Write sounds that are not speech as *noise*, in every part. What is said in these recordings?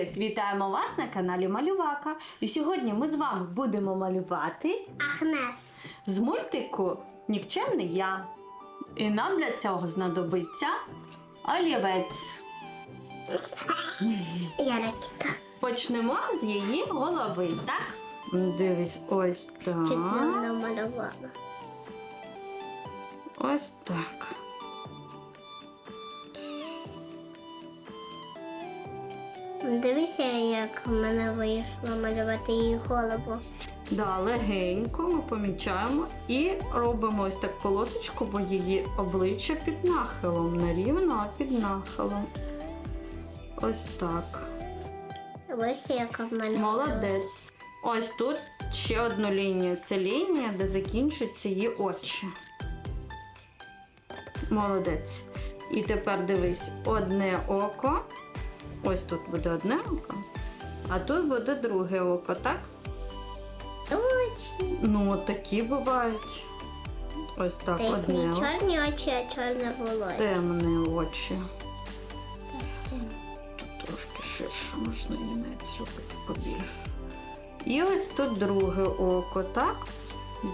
Привіт! Вітаємо вас на каналі Малювака. І сьогодні ми з вами будемо малювати Ахнес. з мультику Нікчемний я. І нам для цього знадобиться олівець. Я ракета. Почнемо з її голови, так? Дивись, ось Чуть так. намалювала. Ось так. Дивися, як в мене вийшло малювати її голову. Да, легенько ми помічаємо і робимо ось так полосочку, бо її обличчя під нахилом. Не рівно, а під нахилом. Ось так. Ось як в мене. Молодець. Ось тут ще одну лінію. Це лінія, де закінчуються її очі. Молодець. І тепер дивись, одне око. Ось тут буде одне око, а тут буде друге око, так? Очі. Ну, от такі бувають. Ось так, Та й одне не око. чорні очі, а чорне волосся. Темні очі. Тут трошки ширше, можна її навіть зробити побільше. І ось тут друге око, так?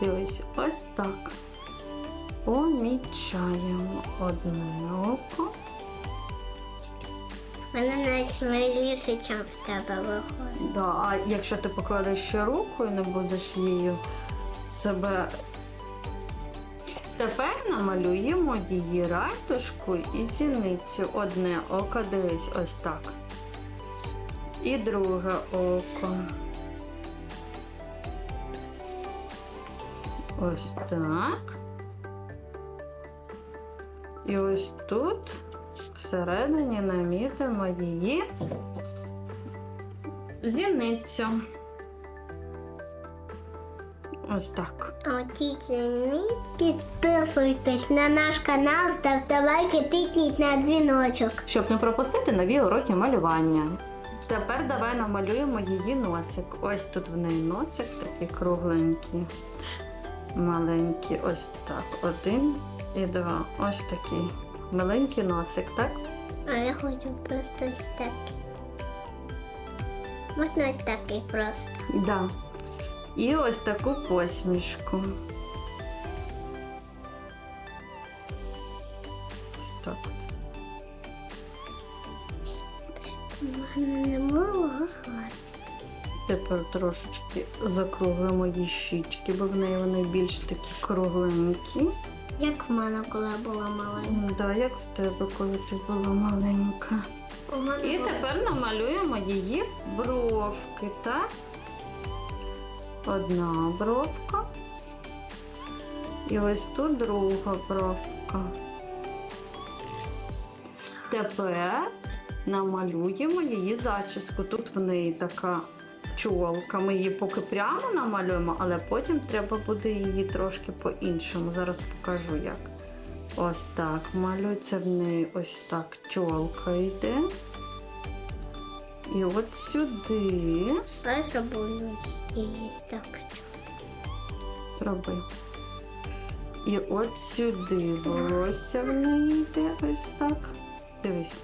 Дивись, ось так. Помічаємо одне око. В мене навіть миліше, ніж в тебе виходить. Да, а якщо ти покладеш ще руку і не будеш її себе. Тепер намалюємо її райтушку і зіницю. Одне око, дивись, ось так. І друге око. Ось так. І ось тут всередині намітимо її зіницю. Ось так. Ціни підписуйтесь на наш канал, ставте лайки, тисніть на дзвіночок. Щоб не пропустити нові уроки малювання. Тепер давай намалюємо її носик. Ось тут в неї носик такий кругленький, маленький. Ось так. Один і два. Ось такий. Маленький носик, так? А я хочу просто ось такий. Можна ось такий просто. Да. І ось таку посмішку. Ось так. Не було. Тепер трошечки закруглимо її щічки, бо в неї вони більш такі кругленькі. Як в мене, коли я була маленька. Да, як в тебе, коли ти була маленька. У мене І було- тепер намалюємо її бровки, так? Одна бровка. І ось тут друга бровка. Тепер намалюємо її зачіску. Тут в неї така чолка. Ми її поки прямо намалюємо, але потім треба буде її трошки по-іншому. Зараз покажу як. Ось так. Малюється в неї ось так чолка йде. І от сюди Я зроблю її так. роби. І от сюди волосся в неї йде ось так. Дивись,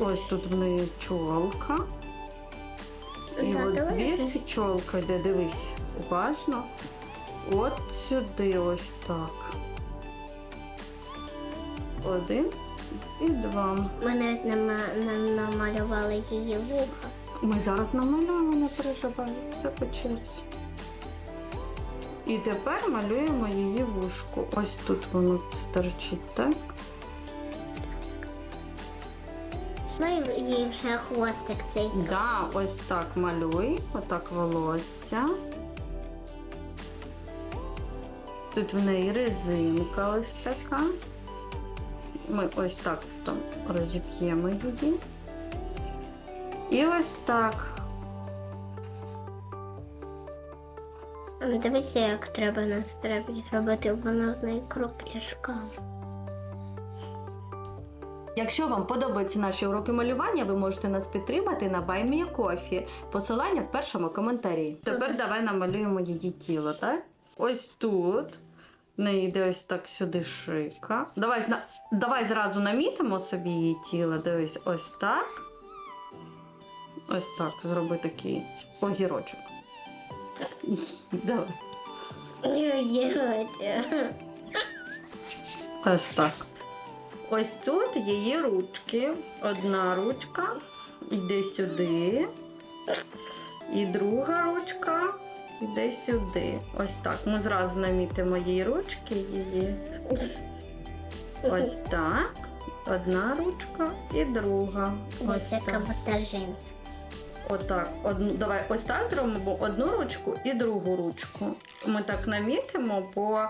ось тут в неї чолка. І от звідси чолка йде, дивись, уважно. От сюди ось так. Один і два. Ми навіть нама- на- намалювали її вуха. Ми зараз намалюємо, не переживай, все по черзі. І тепер малюємо її вушку. Ось тут воно стерчить, так? Ну їй вже хвостик цей. Да, ось так малюй, отак волосся. Тут в неї резинка ось така. Ми ось так там розіп'ємо її. І ось так. Дивіться, як треба насправді зробити воно з неї кругляшка. Якщо вам подобаються наші уроки малювання, ви можете нас підтримати на BuyMeACoffee. Посилання в першому коментарі. Тепер давай намалюємо її тіло, так? Ось тут. В неї йде ось так сюди шика. Давай, зна- давай зразу намітимо собі її тіло. Дивись, ось так. Ось так, зроби такий огірочок. Давай. Ось так. Ось тут її ручки. Одна ручка йде сюди. І друга ручка йде сюди. Ось так. Ми зразу намітимо її ручки її. Ось так. Одна ручка і друга. Ось така ботажин. Отак. Одну, давай ось так зробимо одну ручку і другу ручку. Ми так намітимо, бо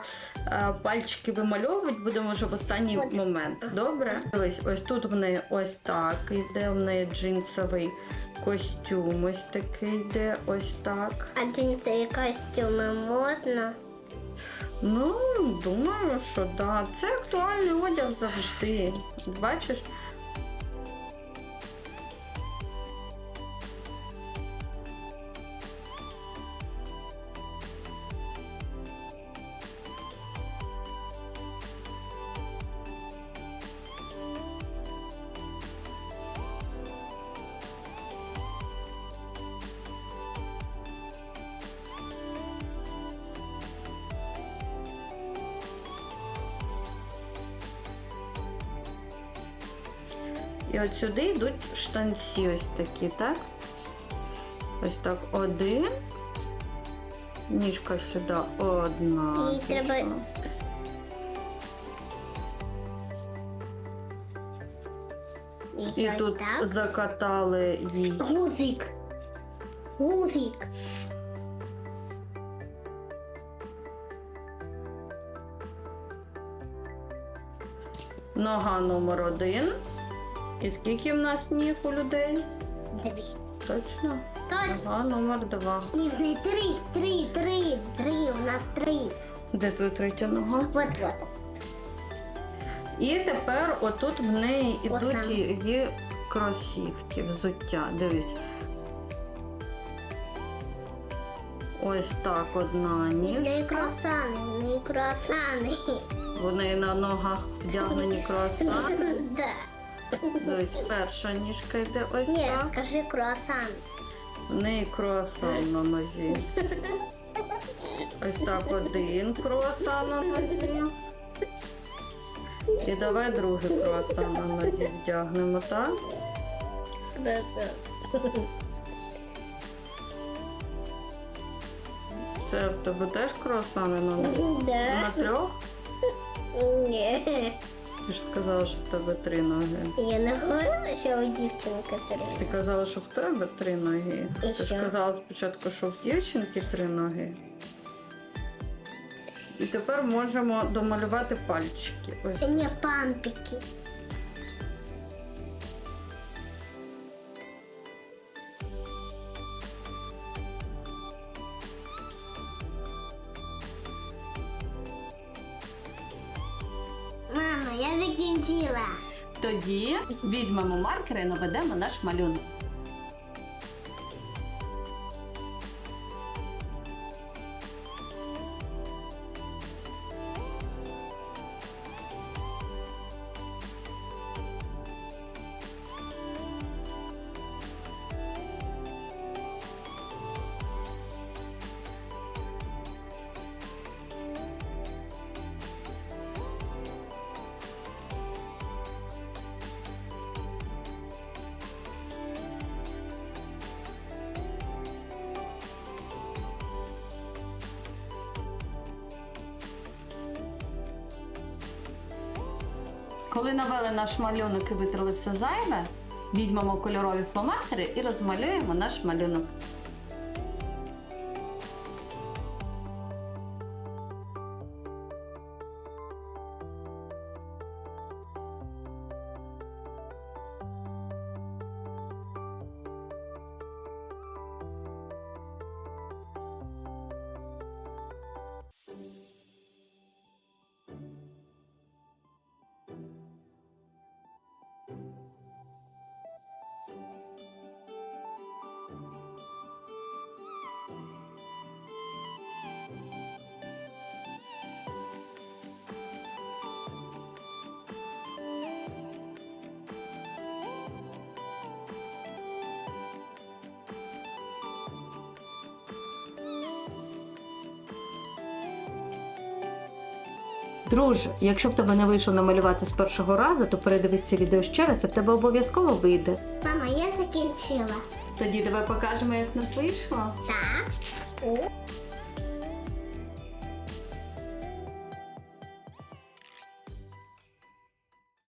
е, пальчики вимальовувати будемо вже в останній момент. Добре? Дивись, ось тут в неї ось так йде, в неї джинсовий костюм. Ось такий йде, ось так. А джинсові костюми можна? Ну, думаю, що да. Це актуальний одяг завжди. Бачиш? І от сюди йдуть штанці ось такі, так? Ось так один. Ніжка сюди одна. І треба- І, І тут так. закатали їй. Гузик. Гузик. Нога номер один. І скільки в нас ніг у людей? Дві. Точно? Точно. Нога номер два. Ні, не три, три, три, три, у нас три. Де тут третя нога? Вот, вот. І тепер отут в неї Ось ідуть там. її кросівки, взуття. Дивись. Ось так одна В неї ніжка. круасани, в неї круасани. Вони на ногах вдягнені *laughs* круасани. Да. Дивись, перша ніжка йде ось Ні, так. скажи круасан. В неї круасан на нозі. Ось так один круасан на нозі. І давай другий круасан на нозі вдягнемо, так? Це в тебе теж круасани на нозі? На трьох? Ні. Ти ж сказала, що в тебе три ноги. Я не говорила, що у дівчинки три ноги. Ти казала, що в тебе три ноги. І Ти ж що? казала спочатку, що в дівчинки три ноги. І тепер можемо домалювати пальчики. Ось. Ні, пампики. Тоді візьмемо маркери і наведемо наш малюнок. Коли навели наш малюнок і витрали все зайве, візьмемо кольорові фломастери і розмалюємо наш малюнок. Друже, якщо в тебе не вийшло намалювати з першого разу, то передивись це відео ще раз, і в тебе обов'язково вийде. Мама, я закінчила. Тоді давай покажемо, як нас вийшло. Так.